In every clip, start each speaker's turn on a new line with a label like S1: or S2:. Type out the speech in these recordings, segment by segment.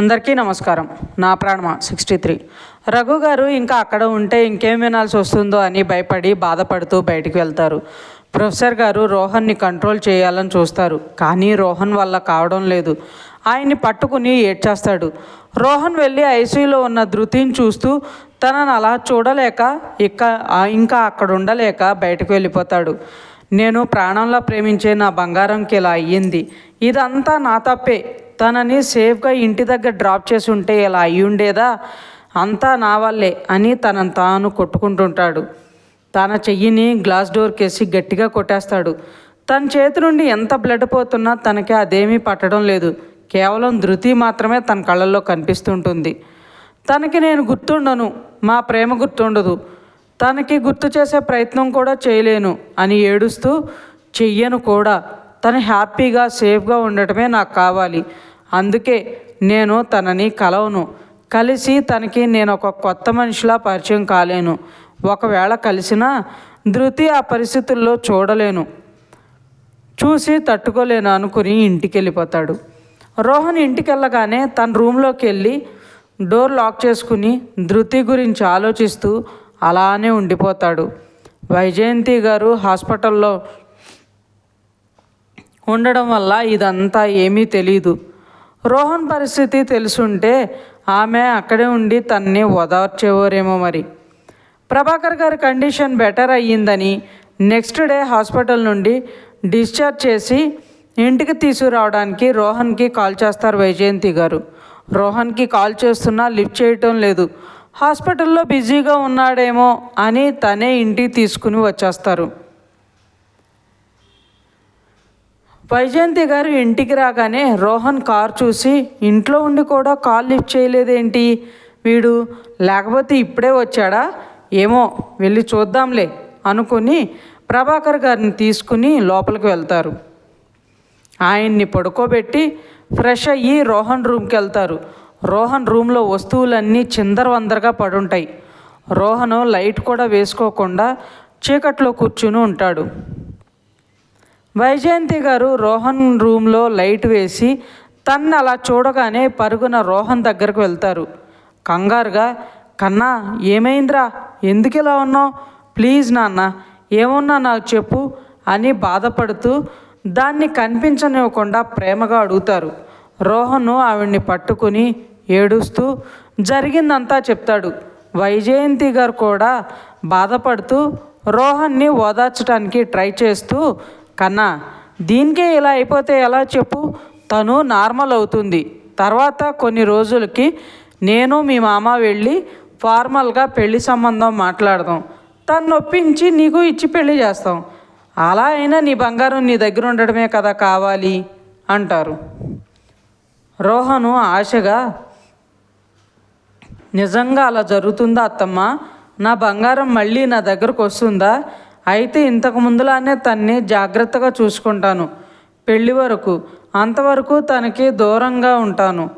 S1: అందరికీ నమస్కారం. నా ప్రాణమ? Sixty three. రఘు గారు ఇంకా అక్కడ ఉంటే ఇంకేం వినాల్సి వస్తుందో అని భయపడి బాధపడుతూ బయటికి వెళ్తారు. ప్రొఫెసర్ గారు రోహన్ని కంట్రోల్ చేయాలని చూస్తారు. కానీ రోహన్ వల్ల కావడం లేదు. ఆయన్ని పట్టుకుని ఏడ్చేస్తాడు. రోహన్ వెళ్ళి ఐసీయూలో ఉన్న ధృతిని చూస్తూ తనను అలా చూడలేక ఇక ఇంకా అక్కడ ఉండలేక బయటకు వెళ్ళిపోతాడు. నేను ప్రాణంలో ప్రేమించే నా బంగారంకి ఇలా అయ్యింది. ఇదంతా నా తప్పే. తనని సేఫ్గా ఇంటి దగ్గర డ్రాప్ చేసి ఉంటే ఇలా అయ్యి ఉండేదా? అంతా నా వల్లే అని తనను తాను కొట్టుకుంటుంటాడు. తన చెయ్యిని గ్లాస్ డోర్కేసి గట్టిగా కొట్టేస్తాడు. తన చేతి నుండి ఎంత బ్లడ్ పోతున్నా తనకి అదేమీ పట్టడం లేదు. కేవలం ధృతి మాత్రమే తన కళ్ళల్లో కనిపిస్తుంటుంది. తనకి నేను గుర్తుండను మా ప్రేమ గుర్తుండదు. తనకి గుర్తు చేసే ప్రయత్నం కూడా చేయలేను అని ఏడుస్తూ చెయ్యను కూడా. తను హ్యాపీగా సేఫ్గా ఉండటమే నాకు కావాలి. అందుకే నేను తనని కలవను. కలిసి తనకి నేను ఒక కొత్త మనిషిలా పరిచయం కాలేను. ఒకవేళ కలిసినా ధృతి ఆ పరిస్థితుల్లో చూడలేను. చూసి తట్టుకోలేను అనుకుని ఇంటికి వెళ్ళిపోతాడు రోహన్ ఇంటికి వెళ్ళగానే తన రూమ్లోకి వెళ్ళి డోర్ లాక్ చేసుకుని ధృతి గురించి ఆలోచిస్తూ అలానే ఉండిపోతాడు. వైజయంతి గారు హాస్పిటల్లో ఉండడం వల్ల ఇదంతా ఏమీ తెలియదు రోహన్ పరిస్థితి తెలుసుంటే ఆమె అక్కడే ఉండి తన్ని ఓదార్చేవారేమో మరి. ప్రభాకర్ గారి కండిషన్ బెటర్ అయ్యిందని నెక్స్ట్ డే హాస్పిటల్ నుండి డిశ్చార్జ్ చేసి ఇంటికి తీసుకురావడానికి రోహన్కి కాల్ చేస్తారు వైజయంతి గారు. రోహన్కి కాల్ చేస్తున్నా లిఫ్ట్ చేయటం లేదు. హాస్పిటల్లో బిజీగా ఉన్నాడేమో అని తనే ఇంటికి తీసుకుని వచ్చేస్తారు. వైజయంతి గారు ఇంటికి రాగానే రోహన్ కార్ చూసి ఇంట్లో ఉండి కూడా కాల్ లిఫ్ట్ చేయలేదేంటి? వీడు లేకపోతే ఇప్పుడే వచ్చాడా? ఏమో వెళ్ళి చూద్దాంలే అనుకుని ప్రభాకర్ గారిని తీసుకుని లోపలికి వెళ్తారు. ఆయన్ని పడుకోబెట్టి ఫ్రెష్ అయ్యి రోహన్ రూమ్కి వెళ్తారు. రోహన్ రూమ్లో వస్తువులన్నీ చిందరవందరగా పడుంటాయి. రోహన్ లైట్ కూడా వేసుకోకుండా చీకట్లో కూర్చుని ఉంటాడు. వైజయంతి గారు రోహన్ రూమ్లో లైట్ వేసి తన్ని అలా చూడగానే పరుగున రోహన్ దగ్గరకు వెళ్తారు. కంగారుగా కన్నా ఏమైందిరా? ఎందుకు ఇలా ఉన్నావు? ప్లీజ్ నాన్న ఏమున్నా నాకు చెప్పు అని బాధపడుతూ దాన్ని కనిపించనివ్వకుండా ప్రేమగా అడుగుతారు. రోహను ఆవిడ్ని పట్టుకుని ఏడుస్తూ జరిగిందంతా చెప్తాడు. వైజయంతి గారు కూడా బాధపడుతూ రోహన్ని ఓదార్చడానికి ట్రై చేస్తూ కన్నా దీనికే ఇలా అయిపోతే ఎలా చెప్పు? తను నార్మల్ అవుతుంది. తర్వాత కొన్ని రోజులకి నేను మీ మామ వెళ్ళి ఫార్మల్గా పెళ్ళి సంబంధం మాట్లాడదాం. తను నొప్పించి నీకు ఇచ్చి పెళ్ళి చేస్తాం. అలా అయినా నీ బంగారం నీ దగ్గర ఉండడమే కదా కావాలి? అంటారు. రోహను ఆశగా నిజంగా అలా జరుగుతుందా అత్తమ్మ? నా బంగారం మళ్ళీ నా దగ్గరకు వస్తుందా? అయితే ఇంతకు ముందులానే తన్ని జాగ్రత్తగా చూసుకుంటాను. పెళ్ళి వరకు అంతవరకు తనకి దూరంగా ఉంటాను.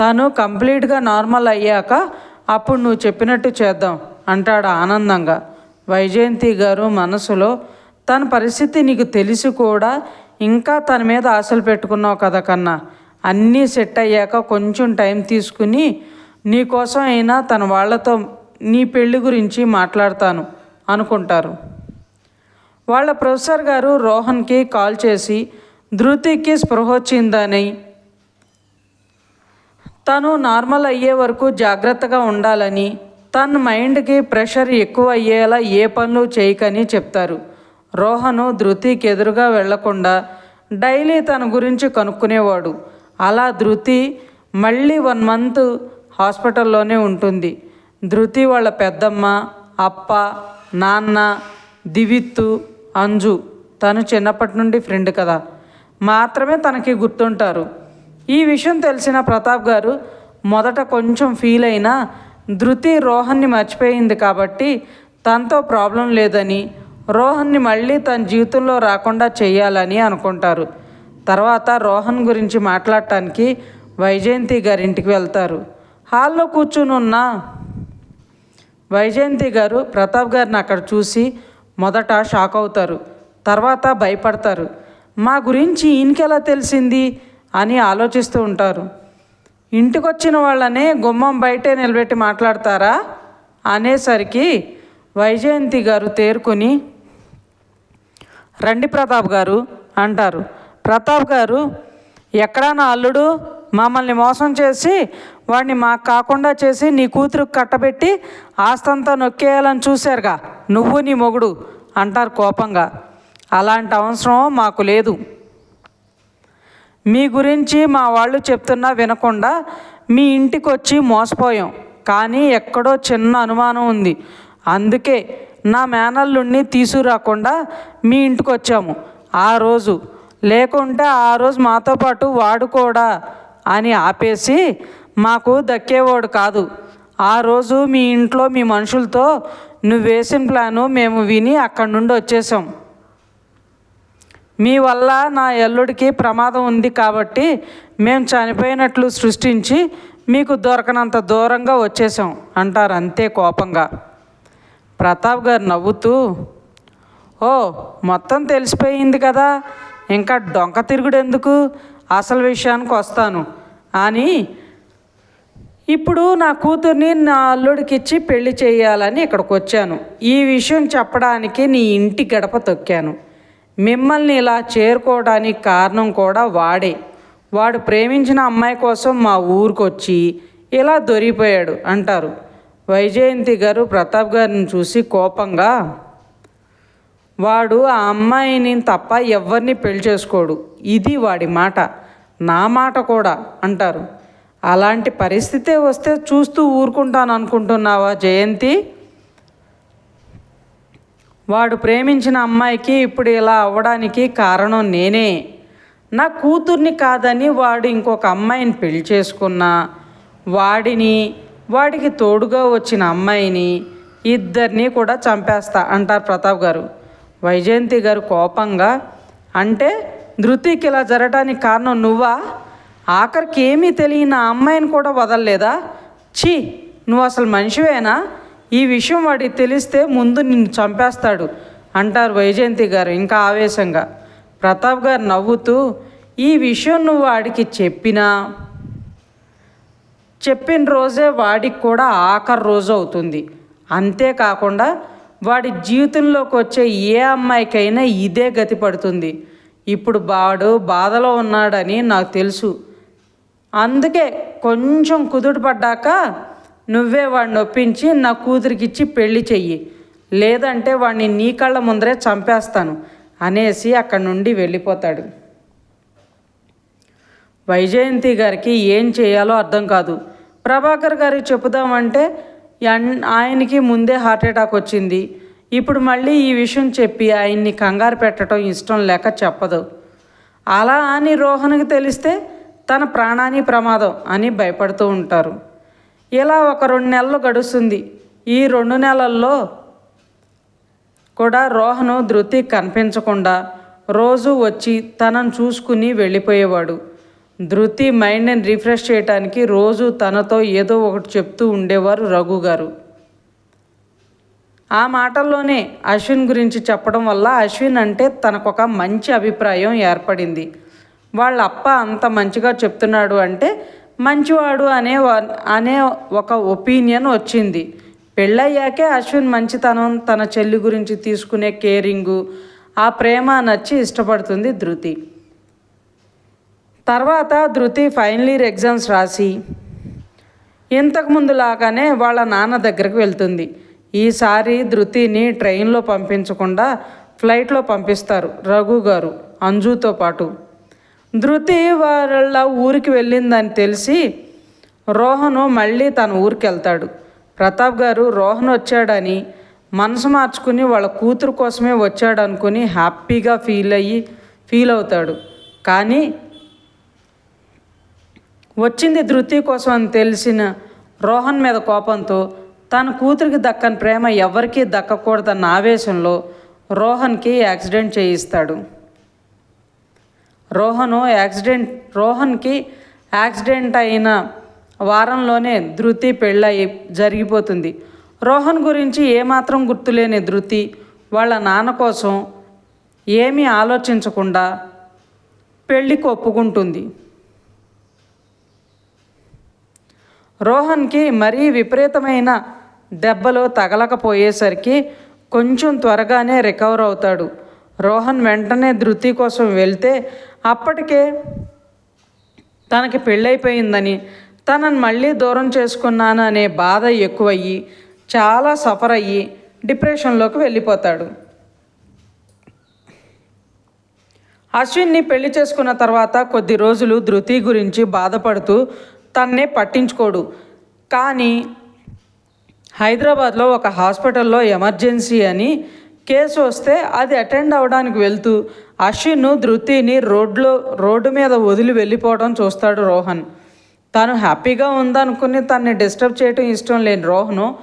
S1: తను కంప్లీట్గా నార్మల్ అయ్యాక అప్పుడు నువ్వు చెప్పినట్టు చేద్దాం అంటాడు ఆనందంగా. వైజయంతి గారు మనసులో తన పరిస్థితి నీకు తెలిసి కూడా ఇంకా తన మీద ఆశలు పెట్టుకున్నావు కదా కన్నా. అన్నీ సెట్ అయ్యాక కొంచెం టైం తీసుకుని నీకోసం అయినా తన వాళ్ళతో నీ పెళ్ళి గురించి మాట్లాడతాను అనుకుంటారు. వాళ్ళ ప్రొఫెసర్ గారు రోహన్కి కాల్ చేసి ధృతికి స్పృహ వచ్చిందని. తను నార్మల్ అయ్యే వరకు జాగ్రత్తగా ఉండాలని తన మైండ్కి ప్రెషర్ ఎక్కువ అయ్యేలా ఏ పనులు చేయకని చెప్తారు. రోహను ధృతికి ఎదురుగా వెళ్ళకుండా డైలీ తన గురించి కనుక్కునేవాడు. అలా ధృతి మళ్ళీ వన్ మంత్ హాస్పిటల్లోనే ఉంటుంది. ధృతి వాళ్ళ పెద్దమ్మ అప్ప నాన్న దివిత్తు అంజు తను చిన్నప్పటి నుండి ఫ్రెండ్ కదా. మాత్రమే తనకి గుర్తుంటారు. ఈ విషయం తెలిసిన ప్రతాప్ గారు మొదట కొంచెం ఫీల్ అయినా ధృతి రోహన్ని మర్చిపోయింది కాబట్టి తనతో ప్రాబ్లం లేదని రోహన్ని మళ్ళీ తన జీవితంలో రాకుండా చేయాలని అనుకుంటారు. తర్వాత రోహన్ గురించి మాట్లాడటానికి వైజయంతి గారింటికి వెళ్తారు. హాల్లో కూర్చుని ఉన్న వైజయంతి గారు ప్రతాప్ గారిని అక్కడ చూసి మొదట షాక్ అవుతారు తర్వాత భయపడతారు. మా గురించి ఈయనకెలా తెలిసింది? అని ఆలోచిస్తూ ఉంటారు. ఇంటికొచ్చిన వాళ్ళనే గుమ్మం బయటే నిలబెట్టి మాట్లాడతారా? అనేసరికి వైజయంతి గారు తేరుకుని రండి ప్రతాప్ గారు అంటారు. ప్రతాప్ గారు ఎక్కడా నా అల్లుడు? మమ్మల్ని మోసం చేసి వాడిని మాకు కాకుండా చేసి నీ కూతురుకు కట్టబెట్టి ఆస్తంతా నొక్కేయాలని చూశారుగా. నువ్వు నీ మొగుడు అంటారు కోపంగా. అలాంటి అవసరం మాకు లేదు. మీ గురించి మా వాళ్ళు చెప్తున్నా వినకుండా మీ ఇంటికి వచ్చి మోసపోయాం. కానీ ఎక్కడో చిన్న అనుమానం ఉంది. అందుకే నా మేనల్లుణ్ణి తీసుకురాకుండా మీ ఇంటికి వచ్చాము ఆ రోజు. లేకుంటే ఆ రోజు మాతో పాటు వాడు కూడా. అని ఆపేసి మాకు దక్కేవాడు కాదు. ఆ రోజు మీ ఇంట్లో మీ మనుషులతో నువ్వు వేసిన ప్లాను మేము విని అక్కడి నుండి వచ్చేసాం మీ వల్ల నా ఎల్లుడికి ప్రమాదం ఉంది కాబట్టి మేము చనిపోయినట్లు సృష్టించి మీకు దొరకనంత దూరంగా వచ్చేసాం అంటారు అంతే కోపంగా. ప్రతాప్ గారు నవ్వుతూ ఓ మొత్తం తెలిసిపోయింది కదా ఇంకా డొంక తిరుగుడు ఎందుకు? అసలు విషయానికి వస్తాను. అని ఇప్పుడు నా కూతుర్ని నా అల్లుడికి ఇచ్చి పెళ్ళి చేయాలని ఇక్కడికి వచ్చాను. ఈ విషయం చెప్పడానికి నీ ఇంటి గడప తొక్కాను. మిమ్మల్ని ఇలా చేరుకోవడానికి కారణం కూడా వాడే. వాడు ప్రేమించిన అమ్మాయి కోసం మా ఊరికొచ్చి ఇలా దొరికిపోయాడు అంటారు. వైజయంతి గారు ప్రతాప్ గారిని చూసి కోపంగా వాడు ఆ అమ్మాయిని తప్ప ఎవరిని పెళ్ళి చేసుకోడు. ఇది వాడి మాట. నా మాట కూడా అంటారు. అలాంటి పరిస్థితే వస్తే చూస్తూ ఊరుకుంటాను అనుకుంటున్నావా జయంతి? వాడు ప్రేమించిన అమ్మాయికి ఇప్పుడు ఇలా అవ్వడానికి కారణం నేనే. నా కూతుర్ని కాదని వాడు ఇంకొక అమ్మాయిని పెళ్ళి చేసుకున్న వాడిని వాడికి తోడుగా వచ్చిన అమ్మాయిని ఇద్దరిని కూడా చంపేస్తా అంటారు ప్రతాప్ గారు. వైజయంతి గారు కోపంగా అంటే ధృతికి ఇలా జరగడానికి కారణం నువ్వా? ఆఖరికి ఏమీ తెలియని అమ్మాయిని కూడా వదలలేదా? ఛీ నువ్వు అసలు మనిషివేనా? ఈ విషయం వాడికి తెలిస్తే ముందు నిన్ను చంపేస్తాడు అంటారు వైజయంతి గారు ఇంకా ఆవేశంగా. ప్రతాప్ గారు నవ్వుతూ ఈ విషయం నువ్వు వాడికి చెప్పినా? చెప్పిన రోజే వాడికి కూడా ఆఖరి రోజు అవుతుంది. అంతేకాకుండా వాడి జీవితంలోకి వచ్చే ఏ అమ్మాయికైనా ఇదే గతి పడుతుంది. ఇప్పుడు వాడు బాధలో ఉన్నాడని నాకు తెలుసు. అందుకే కొంచెం కుదుట పడ్డాక నువ్వే వాడిని ఒప్పించి నా కూతురికిచ్చి పెళ్ళి చెయ్యి. లేదంటే వాడిని నీ కళ్ళ ముందరే చంపేస్తాను అనేసి అక్కడి నుండి వెళ్ళిపోతాడు. వైజయంతి గారికి ఏం చేయాలో అర్థం కాదు. ప్రభాకర్ గారికి చెప్పుదామంటే ఆయనకి ముందే హార్ట్ అటాక్ వచ్చింది. ఇప్పుడు మళ్ళీ ఈ విషయం చెప్పి ఆయన్ని కంగారు పెట్టడం ఇష్టం లేక చెప్పదు. అలా అని రోహన్కి తెలిస్తే తన ప్రాణాన్ని ప్రమాదం అని భయపడుతూ ఉంటారు. ఇలా ఒక రెండు నెలలు గడుస్తుంది. ఈ రెండు నెలల్లో కూడా రోహను ధృతి కనిపించకుండా రోజు వచ్చి తనను చూసుకుని వెళ్ళిపోయేవాడు. ధృతి మైండ్ని రిఫ్రెష్ చేయడానికి రోజు తనతో ఏదో ఒకటి చెప్తూ ఉండేవారు రఘు గారు. ఆ మాటల్లోనే అశ్విన్ గురించి చెప్పడం వల్ల అశ్విన్ అంటే తనకొక మంచి అభిప్రాయం ఏర్పడింది. వాళ్ళ అప్ప అంత మంచిగా చెప్తున్నాడు అంటే మంచివాడు అనే అనే ఒక ఒపీనియన్ వచ్చింది. పెళ్ళయ్యాకే అశ్విన్ మంచితనం తన చెల్లి గురించి తీసుకునే కేరింగు ఆ ప్రేమ నచ్చి ఇష్టపడుతుంది ధృతి. తర్వాత ధృతి ఫైనల్ ఇయర్ ఎగ్జామ్స్ రాసి ఇంతకుముందు లాగానే వాళ్ళ నాన్న దగ్గరికి వెళ్తుంది. ఈసారి ధృతిని ట్రైన్లో పంపించకుండా ఫ్లైట్లో పంపిస్తారు రఘు గారు అంజుతో పాటు. ధృతి వాళ్ళ ఊరికి వెళ్ళిందని తెలిసి రోహను మళ్ళీ తన ఊరికి వెళ్తాడు. ప్రతాప్ గారు రోహన్ వచ్చాడని మనసు మార్చుకుని వాళ్ళ కూతురు కోసమే వచ్చాడనుకుని హ్యాపీగా ఫీల్ అయ్యి ఫీల్ అవుతాడు. కానీ వచ్చింది ధృతి కోసం అని తెలిసిన రోహన్ మీద కోపంతో తన కూతురికి దక్కని ప్రేమ ఎవరికీ దక్కకూడదన్న ఆవేశంలో రోహన్కి యాక్సిడెంట్ చేయిస్తాడు. రోహను యాక్సిడెంట్ రోహన్కి యాక్సిడెంట్ అయిన వారంలోనే ధృతి పెళ్ళయి జరిగిపోతుంది. రోహన్ గురించి ఏమాత్రం గుర్తులేని ధృతి వాళ్ళ నాన్న కోసం ఏమీ ఆలోచించకుండా పెళ్ళికి ఒప్పుకుంటుంది. రోహన్కి మరీ విపరీతమైన దెబ్బలు తగలకపోయేసరికి కొంచెం త్వరగానే రికవర్ అవుతాడు. రోహన్ వెంటనే ధృతి కోసం వెళ్తే అప్పటికే తనకి పెళ్ళైపోయిందని తనని మళ్ళీ దూరం చేసుకున్నాను అనే బాధ ఎక్కువయ్యి చాలా సఫర్ అయ్యి డిప్రెషన్లోకి వెళ్ళిపోతాడు. అశ్విన్ని పెళ్ళి చేసుకున్న తర్వాత కొద్ది రోజులు ధృతి గురించి బాధపడుతూ తన్నే పట్టించుకోడు. కానీ హైదరాబాద్లో ఒక హాస్పిటల్లో ఎమర్జెన్సీ అని కేసు వస్తే అది అటెండ్ అవ్వడానికి వెళ్తూ అశ్విన్ ధృతిని రోడ్లో రోడ్డు మీద వదిలి వెళ్ళిపోవడం చూస్తాడు రోహన్. తను హ్యాపీగా ఉందనుకుని తన్ని డిస్టర్బ్ చేయడం ఇష్టం లేని రోహను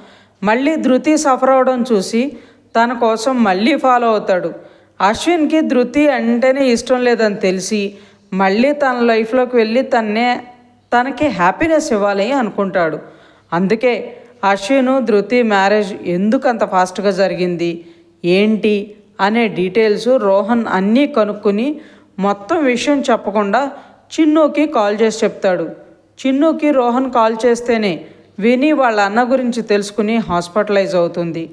S1: మళ్ళీ ధృతి సఫర్ అవడం చూసి తన కోసం మళ్ళీ ఫాలో అవుతాడు. అశ్విన్కి ధృతి అంటేనే ఇష్టం లేదని తెలిసి మళ్ళీ తన లైఫ్లోకి వెళ్ళి తన్నే తనకి హ్యాపీనెస్ ఇవ్వాలి అనుకుంటాడు. అందుకే అశ్విను ధృతి మ్యారేజ్ ఎందుకు అంత ఫాస్ట్గా జరిగింది ఏంటి అనే డీటెయిల్స్ రోహన్ అన్నీ కనుక్కొని మొత్తం విషయం చెప్పకుండా చిన్నుకి కాల్ చేసి చెప్తాడు. చిన్నుకి రోహన్ కాల్ చేస్తేనే విని వాళ్ళ అన్న గురించి తెలుసుకుని హాస్పిటలైజ్ అవుతుంది.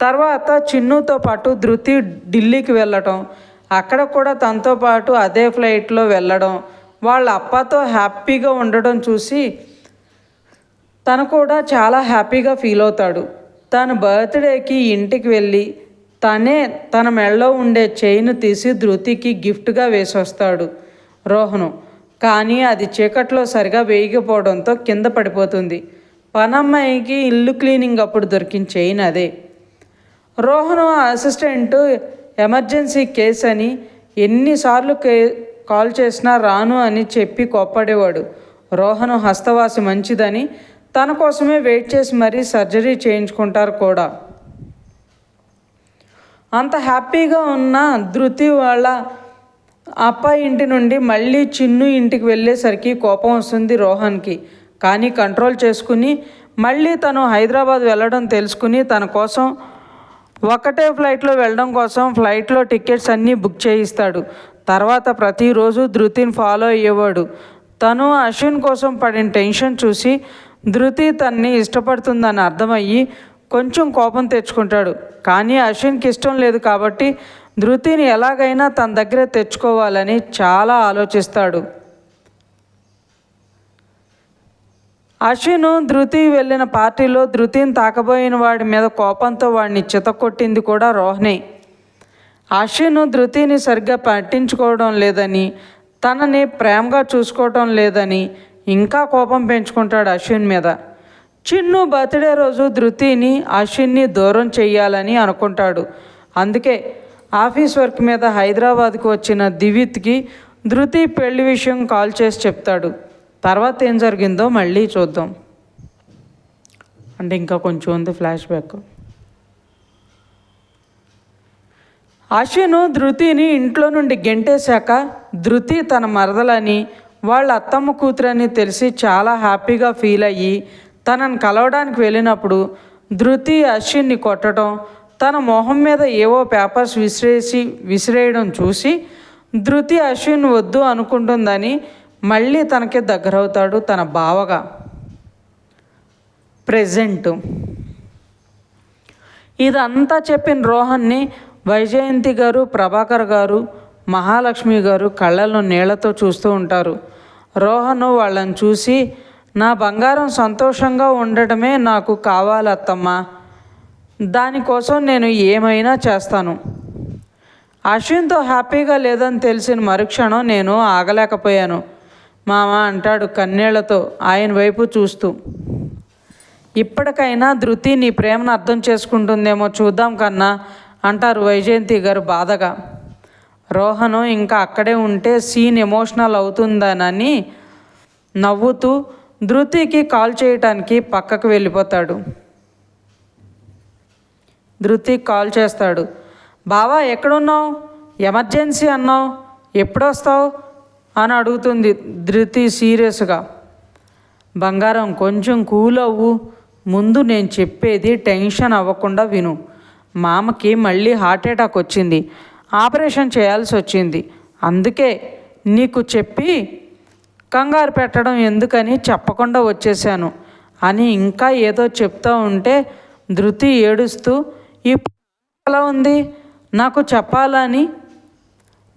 S1: తర్వాత చిన్నుతో పాటు ధృతి ఢిల్లీకి వెళ్ళటం అక్కడ కూడా తనతో పాటు అదే ఫ్లైట్లో వెళ్ళడం వాళ్ళ అప్పతో హ్యాపీగా ఉండడం చూసి తను కూడా చాలా హ్యాపీగా ఫీల్ అవుతాడు. తన బర్త్డేకి ఇంటికి వెళ్ళి తనే తన మెడలో ఉండే చైన్ తీసి ధృతికి గిఫ్ట్గా వేసి వస్తాడు రోహను. కానీ అది చీకట్లో సరిగా వేయకపోవడంతో కింద పడిపోతుంది. పనమ్మాయికి ఇల్లు క్లీనింగ్ అప్పుడు దొరికిన చైన్ అదే. రోహను అసిస్టెంట్ ఎమర్జెన్సీ కేస్ అని ఎన్నిసార్లు కే కాల్ చేసినా రాను అని చెప్పి కోప్పడేవాడు. రోహను హస్తవాసి మంచిదని తన కోసమే వెయిట్ చేసి మరీ సర్జరీ చేయించుకుంటారు కూడా. అంత హ్యాపీగా ఉన్న ధృతి వాళ్ళ అప్పాయి ఇంటి నుండి మళ్ళీ చిన్ను ఇంటికి వెళ్ళేసరికి కోపం వస్తుంది రోహన్కి. కానీ కంట్రోల్ చేసుకుని మళ్ళీ తను హైదరాబాద్ వెళ్ళడం తెలుసుకుని తన కోసం ఒకటే ఫ్లైట్లో వెళ్ళడం కోసం ఫ్లైట్లో టికెట్స్ అన్నీ బుక్ చేయిస్తాడు. తర్వాత ప్రతిరోజు ధృతిని ఫాలో అయ్యేవాడు. తను అశ్విన్ కోసం పడిన టెన్షన్ చూసి ధృతి తన్ని ఇష్టపడుతుందని అర్థమయ్యి కొంచెం కోపం తెచ్చుకుంటాడు. కానీ అశ్విన్కి ఇష్టం లేదు కాబట్టి ధృతిని ఎలాగైనా తన దగ్గర తెచ్చుకోవాలని చాలా ఆలోచిస్తాడు. అశ్విన్ ధృతి వెళ్ళిన పార్టీలో ధృతిని తాకబోయిన వాడి మీద కోపంతో వాడిని చితకొట్టింది కూడా రోహనే అశ్విన్ ధృతిని సరిగ్గా పట్టించుకోవడం లేదని తనని ప్రేమగా చూసుకోవడం లేదని ఇంకా కోపం పెంచుకుంటాడు అశ్విన్ మీద. చిన్ను బర్త్డే రోజు ధృతిని అశ్విన్ని దూరం చెయ్యాలని అనుకుంటాడు. అందుకే ఆఫీస్ వర్క్ మీద హైదరాబాద్కు వచ్చిన దివిత్కి ధృతి పెళ్ళి విషయం కాల్ చేసి చెప్తాడు. తర్వాత ఏం జరిగిందో మళ్ళీ చూద్దాం. అంటే ఇంకా కొంచెం ఉంది ఫ్లాష్ బ్యాక్ అశ్విను ధృతిని ఇంట్లో నుండి గెంటేశాక ధృతి తన మరదలని వాళ్ళ అత్తమ్మ కూతురని తెలిసి చాలా హ్యాపీగా ఫీల్ అయ్యి తనని కలవడానికి వెళ్ళినప్పుడు ధృతి అశ్విన్ని కొట్టడం తన మొహం మీద ఏవో పేపర్స్ విసిరేసి విసిరేయడం చూసి ధృతి అశ్విన్ వద్దు అనుకుంటుందని మళ్ళీ తనకి దగ్గరవుతాడు తన బావగా. ప్రెజెంట్. ఇదంతా చెప్పిన రోహన్ని వైజయంతి గారు ప్రభాకర్ గారు మహాలక్ష్మి గారు కళ్ళను నీళ్ళతో చూస్తూ ఉంటారు. రోహన్ వాళ్ళని చూసి నా బంగారం సంతోషంగా ఉండటమే నాకు కావాలి అత్తమ్మ. దానికోసం నేను ఏమైనా చేస్తాను. అశ్విన్తో హ్యాపీగా లేదని తెలిసిన మరుక్షణం నేను ఆగలేకపోయాను. మామ అంటాడు కన్నీళ్ళతో ఆయన వైపు చూస్తూ. ఇప్పటికైనా ధృతి నీ ప్రేమను అర్థం చేసుకుంటుందేమో చూద్దాం కన్నా. అంటారు వైజయంతి గారు బాధగా. రోహను ఇంకా అక్కడే ఉంటే సీన్ ఎమోషనల్ అవుతుందనని నవ్వుతూ ధృతికి కాల్ చేయటానికి పక్కకు వెళ్ళిపోతాడు. ధృతి కాల్ చేస్తాడు బావా ఎక్కడున్నావు? ఎమర్జెన్సీ అన్నావు? ఎప్పుడొస్తావు? అని అడుగుతుంది ధృతి సీరియస్గా. బంగారం కొంచెం కూల్ అవ్వు. ముందు నేను చెప్పేది టెన్షన్ అవ్వకుండా విను. మామకి మళ్ళీ హార్ట్ అటాక్ వచ్చింది. ఆపరేషన్ చేయాల్సి వచ్చింది. అందుకే నీకు చెప్పి కంగారు పెట్టడం ఎందుకని చెప్పకుండా వచ్చేసాను అని ఇంకా ఏదో చెప్తూ ఉంటే ధృతి ఏడుస్తూ ఈ ఎలా ఉంది? నాకు చెప్పాలని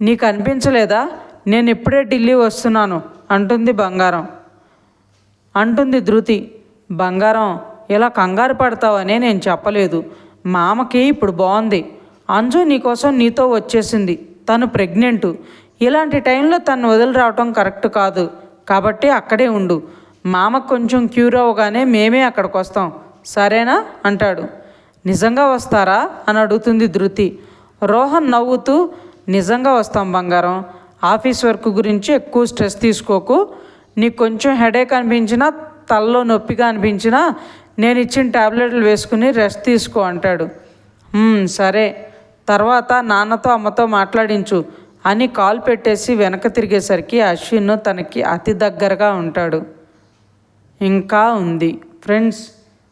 S1: నీకు అనిపించలేదా? నేను ఇప్పుడే ఢిల్లీ వస్తున్నాను అంటుంది బంగారం. అంటుంది ధృతి. బంగారం ఇలా కంగారు పడతావనే నేను చెప్పలేదు. మామకి ఇప్పుడు బాగుంది అంజు నీకోసం నీతో వచ్చేసింది. తను ప్రెగ్నెంట్. ఇలాంటి టైంలో తను వదిలి రావటం కరెక్ట్ కాదు. కాబట్టి అక్కడే ఉండు. మామకు కొంచెం క్యూర్ అవ్వగానే మేమే అక్కడికి వస్తాం సరేనా? అంటాడు. నిజంగా వస్తారా? అని అడుగుతుంది ధృతి. రోహన్ నవ్వుతూ నిజంగా వస్తాం బంగారం. ఆఫీస్ వర్క్ గురించి ఎక్కువ స్ట్రెస్ తీసుకోకు. నీకు కొంచెం హెడేక్ అనిపించినా తలలో నొప్పిగా అనిపించినా నేను ఇచ్చిన టాబ్లెట్లు వేసుకుని రెస్ట్ తీసుకో అంటాడు. సరే. తర్వాత నాన్నతో అమ్మతో మాట్లాడించు అని కాల్ పెట్టేసి వెనక తిరిగేసరికి అశ్విన్ తనకి అతి దగ్గరగా ఉంటాడు. ఇంకా ఉంది. ఫ్రెండ్స్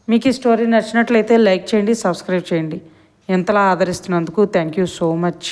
S1: మీకు ఈ స్టోరీ నచ్చినట్లయితే లైక్ చేయండి సబ్స్క్రైబ్ చేయండి. ఇంతలా ఆదరిస్తున్నందుకు థ్యాంక్ యూ సో మచ్.